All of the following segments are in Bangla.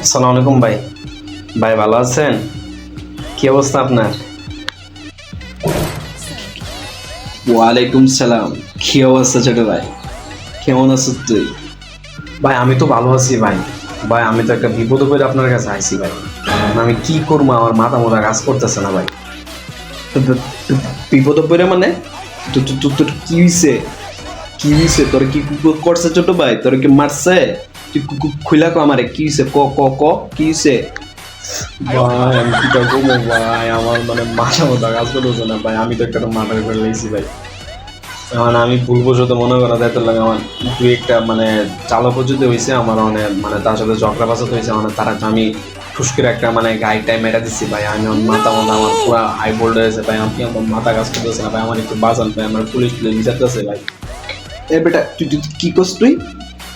আসসালামু আলাইকুম ভাই। ভাই ভালো আছেন? কি অবস্থা আপনার? ওয়ালাইকুম সালাম। কি অবস্থা ছোট ভাই? কেমন আছো তুই? ভাই আমি তো ভালো আছি ভাই। ভাই আমি তো একটা বিপদ করে আপনার কাছে আইছি ভাই। আমি কি করব? আমার মাথা মোটা কাজ করতেছে না ভাই। বিপদে পড়ে মানে? তোর কি হইছে? কি হইছে? তোর কি কু- করছে ছোট ভাই? তোর কি মারছে? তুই কু- কু- আমারে, কি হইছে? ক ক ক, কি হইছে? ভাই, আমি কি করব ভাই? আমার মানে মাথা মোটা কাজ করতেছে না, ভাই। আমি তো একটা মাথার করে লেগেছি, ভাই। এখন আমি ভুলবশত মনে করা যাইতে লাগে আমার দু একটা মানে চালক যদি হয়েছে আমার অনেক মানে তার সাথে ঝগড়া বাসাতে হয়েছে মানে তারা আমি ফুসকের একটা মানে গাইডটাই মেটা দিচ্ছি ভাই। আমি মাথা মতো, আমার পুরো হাই বোল্ড হয়েছে ভাই। আমি আমার মাথা কাজ করতেছে না, ভাই? আমার একটু বাঁচান, ভাই। আমার পুলিশ পুলিশ বিচারতেছে ভাই। এ বেটা, তুই কি করছ তুই?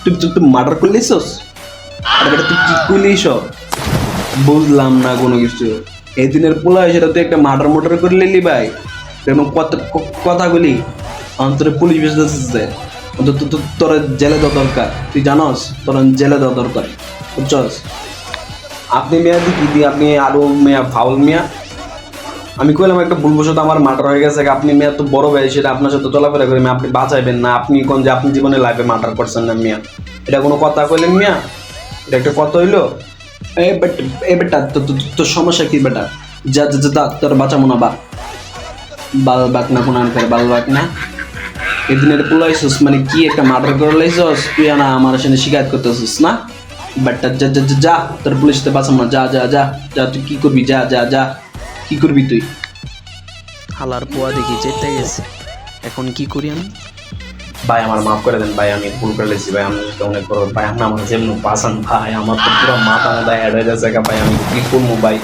তুই তুই মার্ডার করলিছস আরে বেটা, তুই কি করলিস বুঝলাম না কোনো কিছু। এই দিনের পোলা সেটা তুই একটা মার্ডার মোটার করে লিলি ভাই। এরকম কত ক- কথাগুলি অন্তরে পুলিশ বেসতেছে তোর জেলে দেওয়া দরকার। তুই জানস, তোর জেলে দেওয়া দরকার। বুঝছস? আপনি মেয়া কি দিয়ে আপনি আরও মেয়া, ফাউল মিয়া। আমি কইলাম একটা ভুলবশত আমার মার্ডার হয়ে গেছে আপনি মেয়া তো বড় ভাই সেটা আপনার সাথে চলাফেরা করি আপনি বাঁচাইবেন না আপনি কোন যে আপনি জীবনে লাইফে মার্ডার করছেন না মিয়া এটা কোনো কথা কইলেন মিয়া এটা একটা কথা হইল এ বেট এ বেটা তোর সমস্যা কি বেটা যা যা যা, তোর বাঁচাবো না বা বাল বাক না কোন আনকার বাল বাক না এদিনের পোলাইছিস মানে কি একটা মার্ডার করে লাইছস তুই না আমার সাথে শিকায়ত করতেছিস না বাটটা যা যা যা, যা তোর পুলিশতে বাঁচাবো না যা যা যা যা তুই কি করবি যা যা যা কি করবি তুই? হালার পোয়া দেখি যেতে গেছে। এখন কি করি আমি? ভাই আমার মাফ করে দেন ভাই আমি ভুল করে লেছি ভাই আমি অনেক বড় ভাই আপনি আমার যেমন বাঁচান ভাই আমার তো পুরো মাথা মাথা অ্যাড হয়ে যাচ্ছে ভাই আমি কি করব ভাই?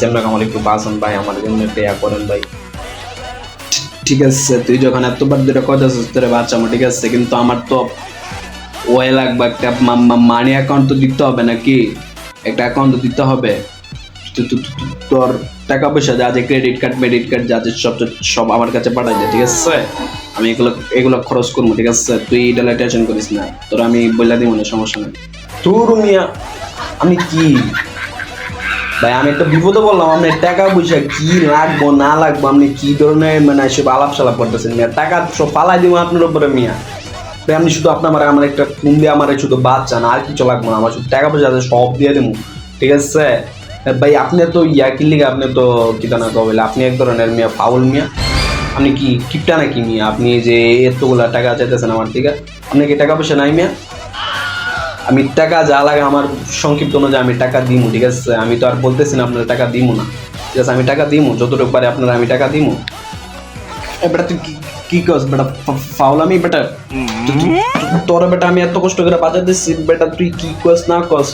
যেমন আমার একটু বাঁচান ভাই আমার জন্য একটা ইয়া করেন ভাই। ঠিক আছে তুই যখন এতবার দুটো কথা বাচ্চা আমার ঠিক আছে? কিন্তু আমার তো ওয়ে লাগবে একটা মানি অ্যাকাউন্ট তো দিতে হবে নাকি? একটা অ্যাকাউন্ট তো দিতে হবে। তোর টাকা পয়সা যা আছে ক্রেডিট কার্ড মেডিট কার্ড যা আছে, সব সব আমার কাছে পাঠাই দে, ঠিক আছে? আমি এগুলো এগুলো খরচ করব, ঠিক আছে? তুই এটা টেনশন করিস না। তোর আমি বললা দিব না, সমস্যা নেই। তোর মিয়া, আমি কি? ভাই, আমি একটা বিপদে বললাম আপনি টাকা পয়সা কি লাগবো, না লাগবো আপনি কি ধরনের মানে সব আলাপ সালাপ করতেছেন মিয়া? টাকা সব পালাই দিব আপনার উপরে মিয়া। ভাই আপনি শুধু আপনার আমার একটা ফোন আমার শুধু বাচ্চা না আর কিছু লাগবো না, আমার শুধু টাকা পয়সা আছে, সব দিয়ে দেবো, ঠিক আছে? ভাই আপনি তো ইয়া কি লিগে আপনি তো কিতা না কবেলে আপনি এক ধরনের মিয়া ফাউল মিয়া। আপনি কি কিপটা নাকি মিয়া? আপনি যে এতগুলা টাকা চাইতেছেন আমার থেকে আপনি কি টাকা পয়সা নাই মিয়া? আমি টাকা যা লাগে আমার সংক্ষিপ্ত অনুযায়ী আমি টাকা দিমু ঠিক আছে? আমি তো আর বলতেছি না আপনার টাকা দিমু না। ঠিক আছে আমি টাকা দিমু যতটুকু পারে আপনার আমি টাকা দিমু। এ বেটা তুই কি- কস? বেটা ফাউল আমি বেটা তোর বেটা আমি এত কষ্ট করে বাজার দিচ্ছি বেটা তুই কি কস না কস?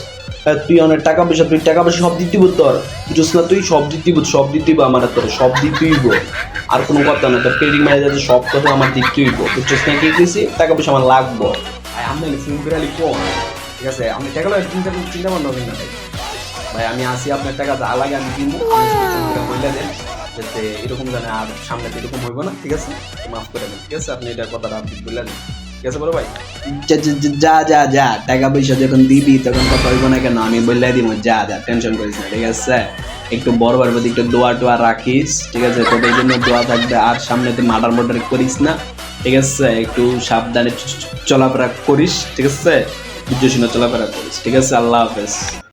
তুই অনেক টাকা পয়সা, তুই টাকা পয়সা সব দিতে তোর। বুঝছ না তুই? সব দিতে সব দিতে দিব আমার তোর সব দিতে হইব আর কোনো কথা না, তোর ক্রেডিট ম্যানেজ আছে সব কথা আমার দিতে হইব বুঝছিস না কি কইছি? টাকা পয়সা আমার লাগবো। ভাই, আপনি ফোন করে কোন ঠিক আছে, আপনি টাকা লাগে চিন্তা চিন্তা ভাবনা করেন না ভাই। আমি আসি, আপনার টাকা যা লাগে আমি করে বলে দেন, যাতে এরকম জানে আর সামনে এরকম হইব না, ঠিক আছে? মাফ করে দেন, ঠিক আছে? আপনি এটা কথাটা আপনি বলে দেন। দোয়া রাখিস, ঠিক আছে? আর সামনে তুই মার্ডার করিস না, ঠিক আছে? একটু সাবধানে চলাফেরা করিস, ঠিক আছে? চলাফেরা করিস, ঠিক আছে? আল্লাহ হাফেজ।